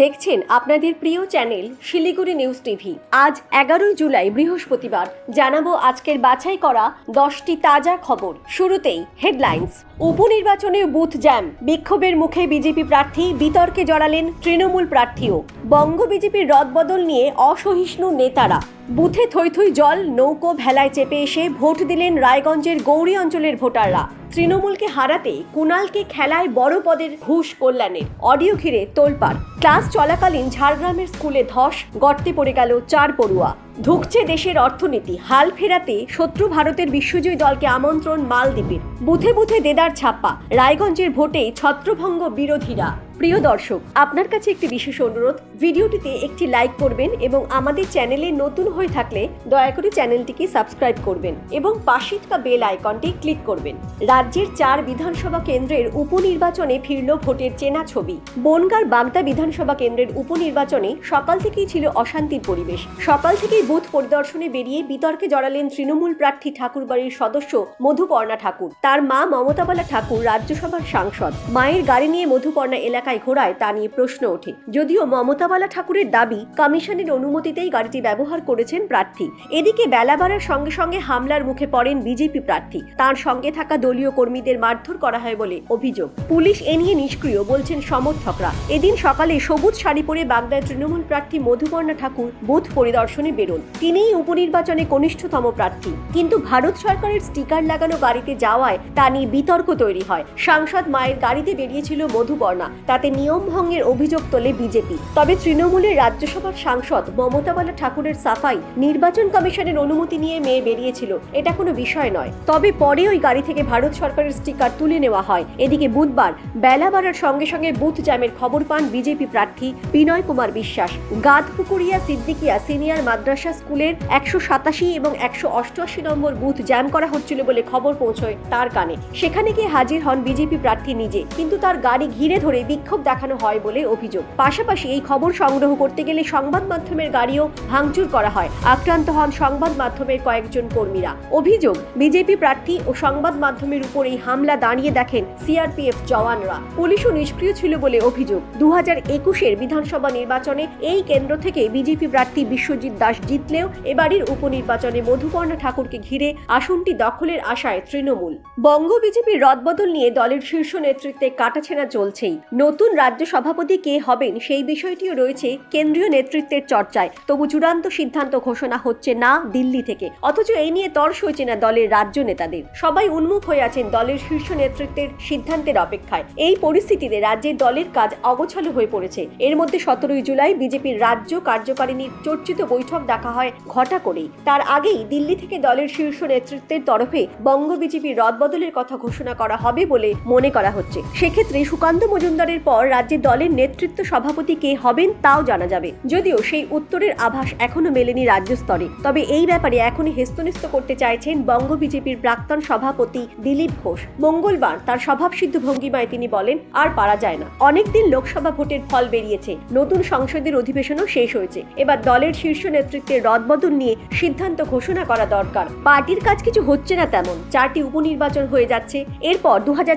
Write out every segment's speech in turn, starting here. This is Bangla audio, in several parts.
দেখছেন আপনাদের প্রিয় চ্যানেল শিলিগুড়ি নিউজ টিভি। আজ এগারোই জুলাই, বৃহস্পতিবার। জানাব আজকের বাছাই করা দশটি তাজা খবর। শুরুতেই হেডলাইন্স। উপনির্বাচনে বুথ জ্যাম। বিক্ষোভের মুখে বিজেপি প্রার্থী বিতর্কে জড়ালেন তৃণমূল প্রার্থীও। বঙ্গ বিজেপির রদবদল নিয়ে অসহিষ্ণু নেতারা। বুথে থই জল, নৌকো ভেলায় চেপে এসে ভোট দিলেন রায়গঞ্জের গৌরী অঞ্চলের ভোটাররা। তৃণমূলকে হারাতে কুণালকে খেলায় বড় পদের ঘুষ কল্যাণের। অডিও ঘিরে তোলপাড়। ক্লাস চলাকালীন ঝাড়গ্রামের স্কুলে ধস, গর্তে পড়ে গেল চার পড়ুয়া। ধুকছে দেশের অর্থনীতি। হাল ফেরাতে শত্রু ভারতের বিশ্বজয়ী দলকে আমন্ত্রণ মালদ্বীপের। বুথে বুথে দেদার ছাপ্পা রায়গঞ্জের ভোটে ছত্রভঙ্গ বিরোধীরা। প্রিয় দর্শক, আপনার কাছে একটি বিশেষ অনুরোধ। ভিডিওটিতে একটি লাইক করবেন এবং আমাদের চ্যানেলে নতুন হয়ে থাকলে দয়া করে চ্যানেলটিকে সাবস্ক্রাইব করবেন এবং পাশে থাকা বেল আইকনটি ক্লিক করবেন। রাজ্যের চার বিধানসভা কেন্দ্রের উপনির্বাচনে ফিরল ভোটের চেনা ছবি। বনগার বাগদা বিধানসভা কেন্দ্রের উপনির্বাচনে সকাল থেকেই ছিল অশান্তির পরিবেশ। সকাল থেকেই বুথ পরিদর্শনে বেরিয়ে বিতর্কে জড়ালেন তৃণমূল প্রার্থী ঠাকুরবাড়ির সদস্য মধুপর্ণা ঠাকুর। তার মা মমতাবালা ঠাকুর রাজ্যসভার সাংসদ। মায়ের গাড়ি নিয়ে মধুপর্ণা এলাকায় ঘোরায় তা নিয়ে প্রশ্ন ওঠে। যদিও মমতাবালা ঠাকুরের দাবি কমিশনের অনুমতিতেই গাড়িটি ব্যবহার করেছেন প্রার্থী। এদিকে বেলা বাড়ার সঙ্গে সঙ্গে হামলার মুখে পড়েন বিজেপি প্রার্থী। তার সঙ্গে থাকা দলীয় কর্মীদের মারধর করা হয় বলে অভিযোগ। পুলিশ এ নিয়ে নিষ্ক্রিয়, বলছেন সমর্থকরা। এদিন সকালে সবুজ শাড়ি পরে বাগদার তৃণমূল প্রার্থী মধুপর্ণা ঠাকুর বুথ পরিদর্শনে বেরোন। তিনিই উপনির্বাচনে কনিষ্ঠতম প্রার্থী। কিন্তু ভারত সরকারের স্টিকার লাগানো গাড়িতে যাওয়ায় তা নিয়ে বিতর্ক তৈরি হয়। সাংসদ মায়ের গাড়িতে বেরিয়েছিল মধুপর্ণা তাতে নিয়ম ভঙ্গের অভিযোগ তোলে বিজেপি। তবে তৃণমূলের রাজ্যসভার সাংসদ মমতা বালা ঠাকুরের সাফাই নির্বাচন কমিশনের অনুমতি নিয়ে মেয়ে বেরিয়েছিল, এটা কোনো বিষয় নয়। তবে পরে ওই গাড়ি থেকে ভারত সরকারের স্টিকার তুলে নেওয়া হয়। এদিকে বুধবার বেলা বাড়ার সঙ্গে সঙ্গে বুথ জ্যামের খবর পান বিজেপি প্রার্থী বিনয় কুমার বিশ্বাস। গাদপুকুরিয়া সিদ্দিকিয়া সিনিয়র মাদ্রাসা স্কুলের একশো সাতাশি এবং একশো অষ্টআশি নম্বর বুথ জ্যাম করা হচ্ছিল বলে খবর পৌঁছয় তার কানে। সেখানে গিয়ে হাজির হন বিজেপি প্রার্থী নিজে, কিন্তু তার গাড়ি ঘিরে ধরে বিক্ষোভ দেখানো হয় বলে অভিযোগ। পাশাপাশি এই খবর সংগ্রহ করতে গেলে সংবাদ মাধ্যমের গাড়িও ভাঙচুর করা হয়। আক্রান্ত হন সংবাদ মাধ্যমের কয়েকজন কর্মীরা। অভিযোগ, বিজেপি প্রার্থী ও সংবাদ মাধ্যমের উপর এই হামলা দাঁড়িয়ে দেখেন সিআরপিএফ জওয়ানরা। পুলিশও নিষ্ক্রিয় ছিল বলে অভিযোগ। দু হাজার একুশের বিধানসভা নির্বাচনে এই কেন্দ্র থেকে বিজেপি প্রার্থী বিশ্বজিৎ দাস জিতলেও এবারের উপনির্বাচনে মধুপর্ণা ঠাকুরকে ঘিরে আসনটি দখলের আশায় তৃণমূল। বঙ্গ বিজেপির রদবদল নিয়ে দলের শীর্ষ নেতৃত্বে কাটাছেনা চলছেই। নতুন রাজ্য সভাপতি কে হবেন সেই বিষয়টিও রয়েছে কেন্দ্রীয় নেতৃত্বের চর্চায়। তবু চূড়ান্ত সিদ্ধান্ত ঘোষণা হচ্ছে না দিল্লি থেকে। অথচ এই নিয়ে তর্স হয়েছে না দলের রাজ্য নেতাদের। সবাই উন্মুখ হয়ে আছেন দলের শীর্ষ নেতৃত্বের সিদ্ধান্তের অপেক্ষায়। এই পরিস্থিতিতে রাজ্যের দলের কাজ অগোছালো হয়ে পড়েছে। এর মধ্যে সতেরোই জুলাই বিজেপির রাজ্য কার্যকারিণীর চর্চিত বৈঠক ডাকা হয় ঘটা করেই। তার আগেই দিল্লি থেকে দলের শীর্ষ নেতৃত্বের তরফে বঙ্গ বিজেপির রদবদলের কথা ঘোষণা করা হবে বলে মনে করা হচ্ছে। সেক্ষেত্রে সুকান্ত মজুমদারের পর রাজ্যের দলের নেতৃত্ব সভাপতি কে হবেন তাও জানা যাবে। যদিও সেই উত্তরের আভাস এখনও মেলেনি রাজ্য স্তরে। তবে এই ব্যাপারে এখনই হেস্তনেস্ত করতে চাইছেন বঙ্গ বিজেপির প্রাক্তন সভাপতি দিলীপ ঘোষ। মঙ্গলবার তার স্বভাবসিদ্ধ ভঙ্গিমায় তিনি বলেন, আর পারা যায় না। অনেকদিন লোকসভা ভোটের ফল বেরিয়েছে। নতুন সংসদের অধিবেশনও শেষ হয়েছে। এবার দলের শীর্ষ নেতৃত্বের রদবদল নিয়ে সিদ্ধান্ত ঘোষণা করা দরকার। পার্টির কাজ কিছু হচ্ছে না তেমন। চারটি উপনির্বাচন হয়ে যাচ্ছে। এরপর দু হাজার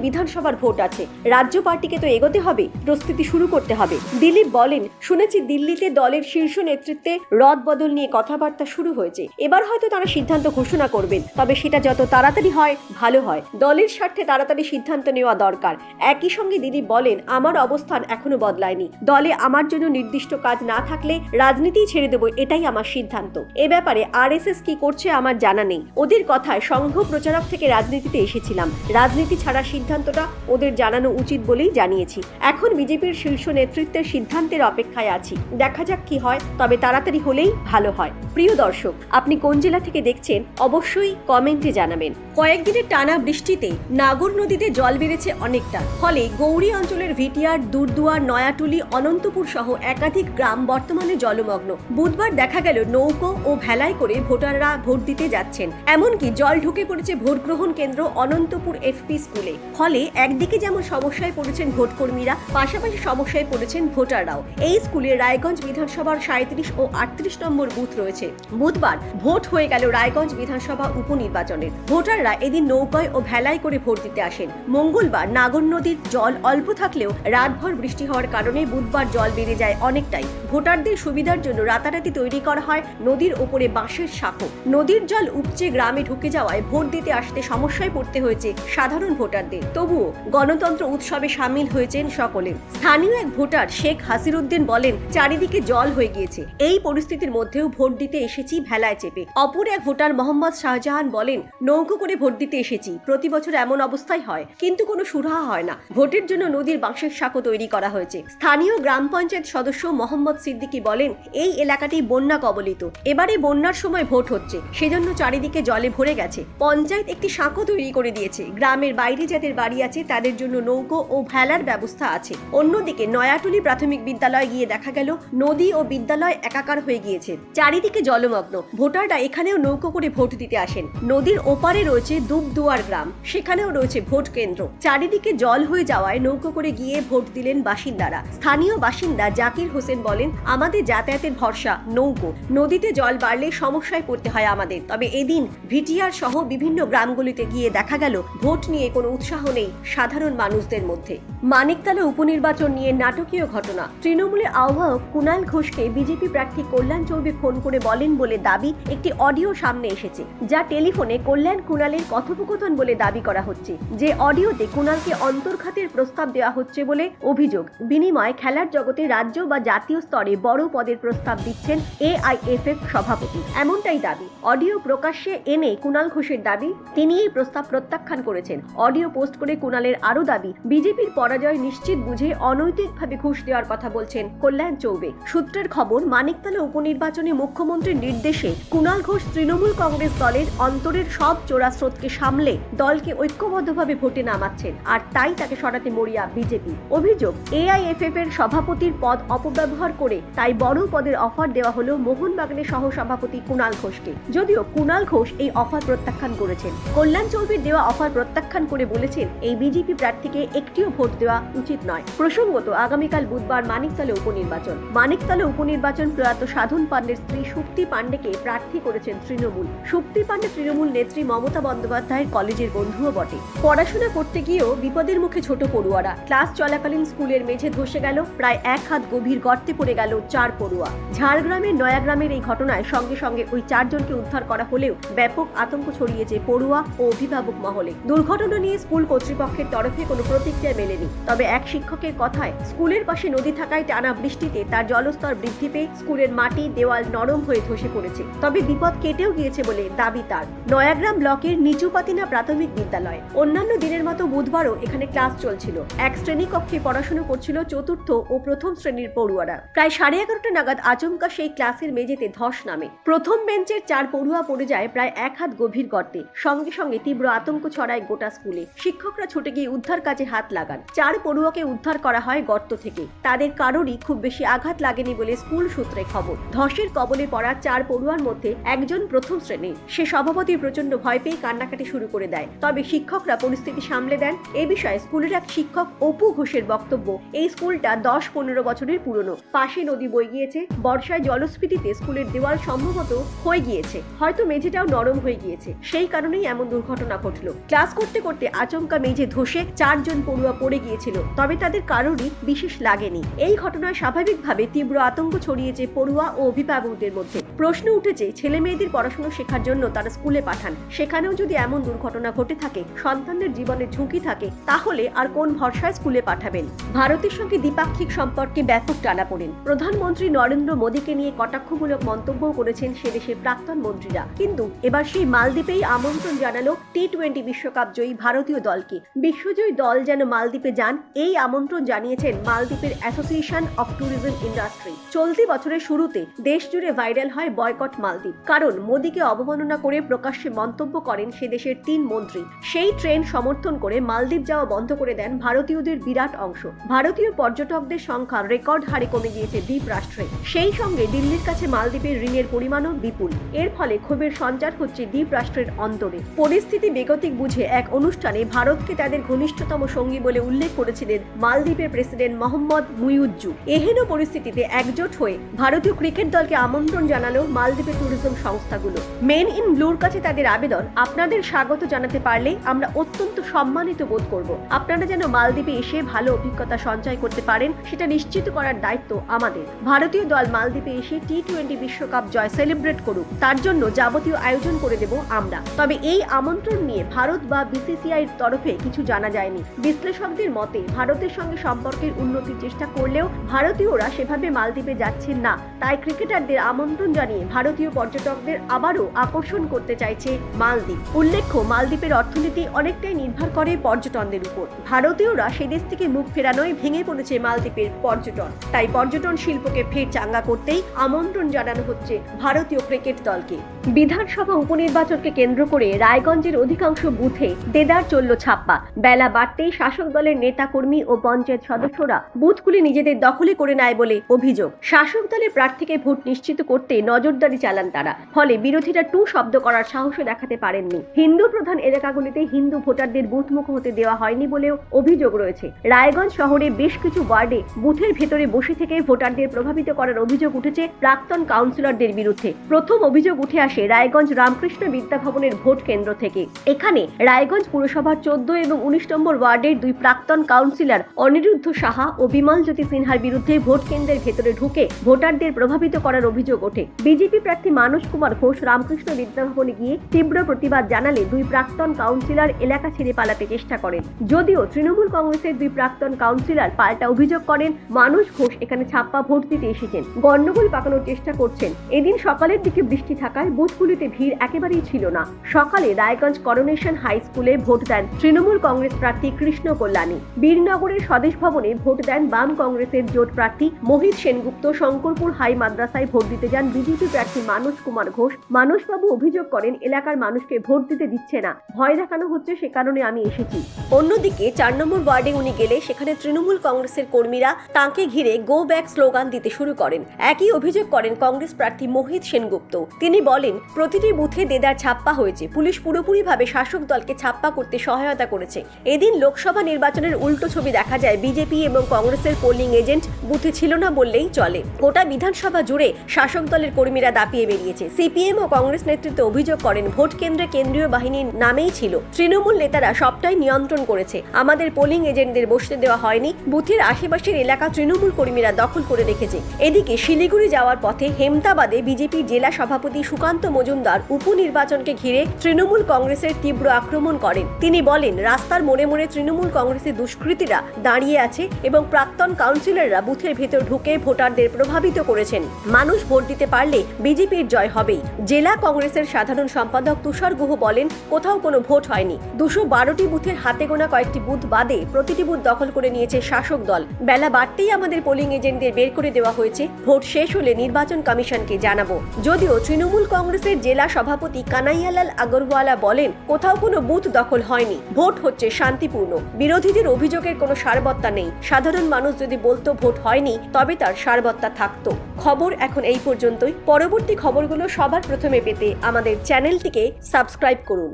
বিধানসভার ভোট আছে। রাজ্য পার্টিকে তো এগোতে হবে, প্রস্তুতি শুরু করতে হবে। দিলীপ বলেন, শুনেছি দিল্লিতে দলের শীর্ষ নেতৃত্বে রদ বদল নিয়ে কথাবার্তা শুরু হয়েছে। এবার হয়তো তারা সিদ্ধান্ত ঘোষণা করবেন, তবে সেটা যত তাড়াতাড়ি হয়, ভালো হয়। দলের স্বার্থে তাড়াতাড়ি সিদ্ধান্ত নেওয়া দরকার। একই সঙ্গে দিলীপ বলেন, আমার অবস্থান এখনও বদলায়নি। দলে আমার জন্য নির্দিষ্ট কাজ না থাকলে রাজনীতি ছেড়ে দেবো, এটাই আমার সিদ্ধান্ত। এ ব্যাপারে আরএসএস কি করছে আমার জানা নেই। ওদের কথায় সংঘ প্রচারক থেকে রাজনীতিতে এসেছিলাম। রাজনীতি ছাড়ার সিদ্ধান্তটা ওদের জানানো উচিত বলেই জানিয়েছি। এখন বিজেপির শীর্ষ নেতৃত্বের সিদ্ধান্তের অপেক্ষায় আছি। দেখা যাক কি হয়, তবে তাড়াতাড়ি হলেই ভালো হয়। প্রিয় দর্শক, আপনি কোন জেলা থেকে দেখছেন, অবশ্যই কমেন্টে জানাবেন। কয়েকদিনের টানা বৃষ্টিতে নাগর নদীতে জল বেড়েছে অনেকটা। ফলে গৌরী অঞ্চলের ভিটিয়ার দুর্দুয়ার নয়াটুলি, অনন্তপুর সহ একাধিক গ্রাম বর্তমানে জলমগ্ন। বুধবার দেখা গেল নৌকো ও ভেলায় করে ভোটাররা ভোট দিতে যাচ্ছেন। এমনকি জল ঢুকে পড়েছে ভোট গ্রহণ কেন্দ্র অনন্তপুর এফপি স্কুলে। ফলে একদিকে যেমন সমস্যায় পড়েছেন ভোটকর্মীরা পাশাপাশি সমস্যায় পড়েছেন ভোটাররাও। এই স্কুলে রায়গঞ্জ বিধানসভার সাঁত্রিশ ও আটত্রিশ নম্বর বুথ রয়েছে। বুধবার ভোট হয়ে গেল রায়গঞ্জ বিধানসভা উপনির্বাচনের ভোটাররা এদিন নৌকায় ও ভেলায় করে ভোট দিতে আসেন। মঙ্গলবার নাগর নদীর জল অল্প থাকলেও রাতভর বৃষ্টি হওয়ার কারণে বুধবার জল বেড়ে যায় অনেকটাই। ভোটারদের সুবিধার জন্য রাতারাতি তৈরি করা হয় নদীর ওপরে বাঁশের সাঁকো। নদীর জল উপচে গ্রামে ঢুকে যাওয়ায় ভোট দিতে আসতে সমস্যায় পড়তে হয়েছে সাধারণ ভোটারদের। তবুও গণতন্ত্র উৎসবে সামিল হয়েছেন সকলে। স্থানীয় এক ভোটার শেখ হাসিরুদ্দিন বলেন, চারিদিকে জল হয়ে গিয়েছে। এই পরিস্থিতির মধ্যেও ভোট দিতে এসেছি ভেলায় চেপে। অপর এক ভোটার মোহাম্মদ শাহজাহান বলেন, নৌকো করে ভোট দিতে এসেছি। প্রতি বছর এমন অবস্থায় হয়, কিন্তু কোনো সুরাহা হয় না। ভোটের জন্য নদীর বাঁশের সাঁকো তৈরি করা হয়েছে। স্থানীয় গ্রাম পঞ্চায়েত সদস্য মোহাম্মদ সিদ্দিকী বলেন, এই এলাকাটি বন্যা কবলিত। এবারে বন্যার সময় ভোট হচ্ছে। সেজন্য চারিদিকে জলে ভরে গেছে। পঞ্চায়েত একটি সাঁকো তৈরি করে দিয়েছে। গ্রামের বাইরে যাদের বাড়ি আছে, তাদের জন্য নৌকো ও ভেলার ব্যবস্থা আছে। অন্যদিকে নয়াটুলি প্রাথমিক বিদ্যালয় গিয়ে দেখা গেল, নদী ও বিদ্যালয় একাকার হয়ে গিয়েছে। চারিদিকে জলমগ্ন। ভোটাররা এখানেও নৌকো করে ভোট দিতে আসেন। নদীর ওপারে রয়েছে দুবদুয়ার গ্রাম। সেখানেও রয়েছে ভোট কেন্দ্র। চারিদিকে জল হয়ে যাওয়ায় নৌকো করে গিয়ে ভোট দিলেন বাসিন্দারা। স্থানীয় বাসিন্দা জাকির হোসেন বলেন, আমাদের যাতায়াতের ভরসা, নৌকো। নদীতে জল বাড়লে সমস্যায় পড়তে হয় আমাদের। তবে এদিন ভিটিআর সহ বিভিন্ন গ্রামগুলিতে গিয়ে দেখা গেল, ভোট নিয়ে কোনো উৎসাহ নেই সাধারণ মানুষদের মধ্যে। মানিকতলা উপনির্বাচন নিয়ে নাটকীয় ঘটনা। তৃণমূলের আহ্বায়ক কুণাল ঘোষকে বিজেপি প্রার্থী কল্যাণ চৌবে ফোন করে বলেন বলে দাবি একটি অডিও সামনে এসেছে, যা টেলিফোনে কল্যাণ কুণালের কথোপকথন বলে দাবি করা হচ্ছে। যে অডিওতে কুণালকে অন্তর্ঘাতের প্রস্তাব দেওয়া হচ্ছে বলে অভিযোগ, বিনিময়ে খেলার জগতে রাজ্য বা জাতীয় স্তরে বড় পদের প্রস্তাব দিচ্ছেন এআইএফএফ সভাপতি। এমনটাই দাবি। অডিও প্রকাশ্যে এনে কুণাল ঘোষের দাবি তিনি এই প্রস্তাব প্রত্যাখ্যান করেছেন। অডিও পোস্ট করে কুণালের আরও দাবি, বিজেপির পরাজয় নিশ্চিত বুঝে অনৈতিকভাবে ঘুষ দেওয়ার কথা বলছেন কল্যাণ চৌবে। সূত্রের খবর, মানিকতলা উপনির্বাচনে মুখ্যমন্ত্রীর নির্দেশে কুণাল ঘোষ তৃণমূল কংগ্রেস দলের অন্তরের সব চোরা স্রোতকে সামলে দলকে ঐক্যবদ্ধভাবে ভোটে নামাচ্ছেন আর তাই তাকে সরাতে মরিয়া বিজেপি। অভিযোগ, এআইএফএফ এর সভাপতির পদ অপব্যবহার করে তাই বড় পদের অফার দেওয়া হলো মোহনবাগানের সহ সভাপতি কুণাল ঘোষকে। যদিও কুণাল ঘোষ এই অফার প্রত্যাখ্যান করেছেন। কল্যাণ চৌধুরীর দেওয়া অফার প্রত্যাখ্যান করে বলেছেন, এই বিজেপি প্রার্থীকে একটিও ভোট দেওয়া উচিত নয়। প্রসঙ্গত, আগামীকাল বুধবার মানিকতলে উপনির্বাচন। মানিকতলে উপনির্বাচন প্রয়াত সাধন পাণ্ডের স্ত্রী শুক্তি পাণ্ডেকে প্রার্থী করেছেন তৃণমূল। শুক্তি পাণ্ডে তৃণমূল নেত্রী মমতা বন্দ্যোপাধ্যায়ের কলেজের বন্ধুও বটে। পড়াশোনা করতে গিয়েও বিপদের মুখে ছোট পড়ুয়ারা। ক্লাস চলাকালীন স্কুলের মেঝে ধসে গেল, প্রায় এক হাত গভীর গর্তে পড়ে গেল চার পড়ুয়া। ঝাড়গ্রামের নয়াগ্রামের এই ঘটনায় সঙ্গে সঙ্গে ওই চারজনকে উদ্ধার করা হলেও ব্যাপক আতঙ্ক ছড়িয়েছে পড়ুয়া ও অভিভাবক মহলে। দুর্ঘটনা নিয়ে স্কুল কর্তৃপক্ষের তরফে কোনো প্রতিক্রিয়া মেলেনি। তবে এক শিক্ষকের কথায়, স্কুলের পাশে নদী থাকায় টানা বৃষ্টিতে তার জলস্তর বৃদ্ধি পেয়ে স্কুলের মাটি, দেওয়াল নরম হয়ে ধসে পড়েছে। তবে বিপদ কেটেও গিয়েছে বলে দাবি তার। নয়াগ্রাম ব্লকের নিচুপাতিনা প্রাথমিক বিদ্যালয়। অন্যান্য দিনের মতো বুধবারও এখানে ক্লাস চলছিল। এক শ্রেণীকক্ষে পড়াশোনা করছিল চতুর্থ ও প্রথম শ্রেণির পড়ুয়ারা। প্রায় সাড়ে এগারোটা নাগাদ আচমকা সেই ক্লাসের মেঝেতে ধস নামে। প্রথম বেঞ্চের চার পড়ুয়া পড়ে যায় প্রায় এক হাত গভীর গর্তে। সঙ্গে সঙ্গে তীব্র আতঙ্ক ছড়ায় গোটা স্কুলে। শিক্ষকরা ছুটে গিয়ে উদ্ধার কাজে হাত লাগান। চার পড়ুয়াকে উদ্ধার করা হয় গর্ত থেকে। তাদের কারোরই খুব বেশি আঘাত লাগেনি বলে স্কুল সূত্রে খবর। ধসের কবলে পড়া চার পড়ুয়ার মধ্যে একজন প্রথম শ্রেণির। সে স্বভাবতই প্রচণ্ড ভয় পেয়ে কান্নাকাটি শুরু করে দেয়। তবে শিক্ষকরা পরিস্থিতি সামলে দেন। এ বিষয়ে স্কুলের এক শিক্ষক অপু ঘোষের বক্তব্য, এই স্কুলটা দশ পনেরো বছরের পুরনো। পাশে নদী বয়ে গিয়েছে, বর্ষায় জলস্ফীতিতে স্কুলের দেওয়াল সম্ভবত হয়ে গিয়েছে। হয়তো মেঝেটাও নরম হয়ে গিয়েছে। সেই কারণেই এমন দুর্ঘটনা ঘটলো। ক্লাস করতে করতে আচমকা মেঝে ধসে চারজন পড়ুয়া পড়ে গিয়েছিল, তবে তাদের কারোরই বিশেষ লাগেনি। এই ঘটনায় স্বাভাবিকভাবে তীব্র আতঙ্ক ছড়িয়েছে পড়ুয়া ও অভিভাবকদের মধ্যে। প্রশ্ন উঠেছে ছেলে মেয়েদের পড়াশোনা শেখার জন্য তারা স্কুলে পাঠান। সেখানেও যদি এমন দুর্ঘটনা ঘটে থাকে, সন্তানদের জীবনে ঝুঁকি থাকে, তাহলে আর কোন ভরসায় স্কুলে পাঠাবেন? ভারতের সঙ্গে দ্বিপাক্ষিক সম্পর্কে ব্যাপক টানাপোড়েন প্রধানমন্ত্রী নরেন্দ্র মোদীকে নিয়ে কটাক্ষমূলক মন্তব্য করেছেন সে দেশের প্রাক্তন মন্ত্রীরা। কিন্তু এবার সেই মালদ্বীপেই আমন্ত্রণ জানালো টি টোয়েন্টি বিশ্বকাপ জয়ী ভারতীয় দলকে। বিশ্বজয়ী দল যেন মালদ্বীপে যান, এই আমন্ত্রণ জানিয়েছেন মালদ্বীপের অ্যাসোসিয়েশন অফ ট্যুরিজম ইন্ডাস্ট্রি চলতি বছরের শুরুতে দেশ জুড়ে ভাইরাল হয় বয়কট মালদ্বীপ। কারণ মোদীকে অবমাননা করে প্রকাশ্যে মন্তব্য করেন সে দেশের তিন মন্ত্রী। সেই ট্রেন সমর্থন করে মালদ্বীপ যাওয়া বন্ধ করে দেন ভারতীয়দের বিরাট অংশ। ভারতীয় পর্যটকদের সংখ্যা রেকর্ড হারে কমে গিয়েছে দ্বীপ রাষ্ট্রে। সেই সঙ্গে দিল্লির কাছে মালদ্বীপের ঋণের পরিমাণও বিপুল। এর ফলে ক্ষোভের সঞ্চার হচ্ছে দ্বীপ রাষ্ট্রের অন্তরে পরিস্থিতি বেগতিক বুঝে এক অনুষ্ঠানে ভারতকে তাদের ঘনিষ্ঠতম সঙ্গী বলে উল্লেখ উল্লেখ করেছিলেন মালদ্বীপের প্রেসিডেন্ট মোহাম্মদ মুইউজ্জু। এহেন পরিস্থিতিতে একজোট হয়ে ভারতীয় ক্রিকেট দলকে আমন্ত্রণ জানালো মালদ্বীপের ট্যুরিজম সংস্থাগুলো। মেন ইন ব্লুর কাছে তাদের আবেদন, আপনাদের স্বাগত জানাতে পারলে আমরা অত্যন্ত সম্মানিত বোধ করব। আপনারা যেন মালদ্বীপে এসে ভালো অভিজ্ঞতা সঞ্চয় করতে পারেন, সেটা নিশ্চিত করার দায়িত্ব আমাদের। ভারতীয় দল মালদ্বীপে এসে টি টোয়েন্টি বিশ্বকাপ জয় সেলিব্রেট করুক, তার জন্য যাবতীয় আয়োজন করে দেব আমরা। তবে এই আমন্ত্রণ নিয়ে ভারত বা বিসিসিআই তরফে কিছু জানা যায়নি। বিশ্লেষকদের মতে, ভারতের সঙ্গে সম্পর্কের উন্নতির চেষ্টা করলেও ভারতীয়রা সেভাবে মালদ্বীপে যাচ্ছেন না। তাই ক্রিকেটারদের আমন্ত্রণ জানিয়ে ভারতীয় পর্যটকদের আবারও আকর্ষণ করতে চাইছে মালদ্বীপ। উল্লেখ্য, মালদ্বীপের অর্থনীতি অনেকটাই নির্ভর করে পর্যটনদের উপর। ভারতীয়রা সে দেশ থেকে মুখ ফেরানোয় ভেঙে পড়েছে মালদ্বীপের পর্যটন। তাই পর্যটন শিল্পকে ফের চাঙ্গা করতেই আমন্ত্রণ জানানো হচ্ছে ভারতীয় ক্রিকেট দলকে। বিধানসভা উপনির্বাচনকে কেন্দ্র করে রায়গঞ্জের অধিকাংশ বুথে দেদার চলল ছাপ্পা। বেলা বাড়তেই শাসক দলের নেতাকর্মী ও পঞ্চায়েত সদস্যরা বুথগুলি নিজেদের দখলে করে নেয় বলে অভিযোগ। শাসক দলের প্রার্থীকে ভোট নিশ্চিত করতে নজরদারি চালান তারা। ফলে বিরোধীরা টু শব্দ করার সাহসও দেখাতে পারেননি। হিন্দু প্রধান এলাকাগুলিতে হিন্দু ভোটারদের বুথমুখ হতে দেওয়া হয়নি বলেও অভিযোগ রয়েছে। রায়গঞ্জ শহরে বেশ কিছু ওয়ার্ডে বুথের ভেতরে বসে থেকে ভোটারদের প্রভাবিত করার অভিযোগ উঠেছে প্রাক্তন কাউন্সিলরদের বিরুদ্ধে। প্রথম অভিযোগ উঠে আসে রায়গঞ্জ রামকৃষ্ণ বিদ্যা ভবনের ভোট কেন্দ্র থেকে। এখানে রায়গঞ্জ পুরসভার চোদ্দ এবং উনিশ নম্বর ওয়ার্ডের দুই প্রাক্তন কাউন্সিলর অনিরুদ্ধ সাহা ও বিমল জ্যোতি সিনহার বিরুদ্ধে ভোট কেন্দ্রের ভেতরে ঢুকে ভোটারদের প্রভাবিত করার অভিযোগ ওঠে। বিজেপি প্রার্থী মানস কুমার ঘোষ রামকৃষ্ণ বিদ্যা ভবনে গিয়ে তীব্র প্রতিবাদ জানালে দুই প্রাক্তন কাউন্সিলর এলাকা ছেড়ে পালাতে চেষ্টা করেন। যদিও তৃণমূল কংগ্রেসের দুই প্রাক্তন কাউন্সিলর পাল্টা অভিযোগ করেন মানুষ ঘোষ এখানে ছাপ্পা ভোট দিতে এসেছেন। গণ্ডগোল পাকানোর চেষ্টা করছেন। এদিন সকালের দিকে বৃষ্টি থাকায় বুথগুলিতে ভিড় একেবারেই ছিল না। সকালে রায়গঞ্জ করোনেশন হাই স্কুলে ভোট দেন তৃণমূল কংগ্রেস প্রার্থী কৃষ্ণ কল্যাণী। বীরনগরের স্বদেশ ভবনে ভোট দেন বাম কংগ্রেসের জোট প্রার্থী মোহিত সেনগুপ্ত। শঙ্করপুর হাই মাদ্রাসায় ভোট দিতে যান বিজেপি প্রার্থী মানস কুমার ঘোষ। মানসবাবু অভিযোগ করেন, এলাকার মানুষকে ভোট দিতে দিচ্ছে না। ভয় দেখানো হচ্ছে, সে কারণে আমি এসেছি। অন্যদিকে, চার নম্বর ওয়ার্ডে উনি গেলে সেখানে তৃণমূল কংগ্রেসের কর্মীরা তাঁকে ঘিরে গো ব্যাক স্লোগান দিতে শুরু করেন। একই অভিযোগ করেন কংগ্রেস প্রার্থী মোহিত সেনগুপ্ত। তিনি বলেন, প্রতিটি বুথে দেদার ছাপ্পা হয়েছে। পুলিশ পুরোপুরিভাবে শাসক দলকে ছাপ্পা করতে সহায়তা করেছে। এদিন লোকসভা নির্বাচনের উল্টো ছবি দেখা যায়। বিজেপি এবং কংগ্রেসের পোলিং এজেন্ট বুথে ছিল না বললেই চলে। গোটা বিধানসভা জুড়ে শাসক দলের কর্মীরা দাপিয়ে বেরিয়েছে। সিপিএম ও কংগ্রেস নেতৃত্বে অভিযোগ করেন, ভোট কেন্দ্রে কেন্দ্রীয় বাহিনীর নামেই ছিল। তৃণমূল নেতারা সবটাই নিয়ন্ত্রণ করেছে। আমাদের পোলিং এজেন্টদের বসতে দেওয়া হয়নি। বুথের আশেপাশের এলাকা তৃণমূল কর্মীরা দখল করে রেখেছে। এদিকে শিলিগুড়ি যাওয়ার পথে হেমতাবাদে বিজেপির জেলা সভাপতি সুকান্ত মজুমদার উপনির্বাচনকে ঘিরে তৃণমূল কংগ্রেসের তীব্র আক্রমণ করেন। তিনি বলেন, রাস্তার মোড়ে মোড়ে তৃণমূল কংগ্রেসের দুষ্কৃতীরা দাঁড়িয়ে আছে এবং প্রাক্তন কাউন্সিলররা বুথের ভেতর ঢুকে ভোটারদের প্রভাবিত করেছেন। মানুষ ভোট দিতে পারলে বিজেপির জয় হবেই। জেলা কংগ্রেসের সাধারণ সম্পাদক তুষার গুহ বলেন, কোথাও কোনো ভোট হয়নি। দুশো বারোটি বুথের হাতে গোনা কয়েকটি বুথ বাদে প্রতিটি বুথ দখল করে নিয়েছে শাসক দল। বেলা বাড়তেই আমাদের পোলিং এজেন্টদের বের করে দেওয়া হয়েছে। ভোট শেষ হলে নির্বাচন কমিশনকে জানাব। যদিও তৃণমূল কংগ্রেসের জেলা সভাপতি কানাইয়ালাল আগরওয়ালা বলেন, কোথাও কোনো বুথ দখল হয়নি। ভোট হচ্ছে শান্তিপূর্ণ। বিরোধীদের অভিযোগের কোনো সারবত্তা নেই। সাধারণ মানুষ যদি বলতো ভোট হয়নি, তবে তার সারবত্তা থাকত। খবর এখন এই পর্যন্তই। পরবর্তী খবরগুলো সবার প্রথমে পেতে আমাদের চ্যানেলটিকে সাবস্ক্রাইব করুন।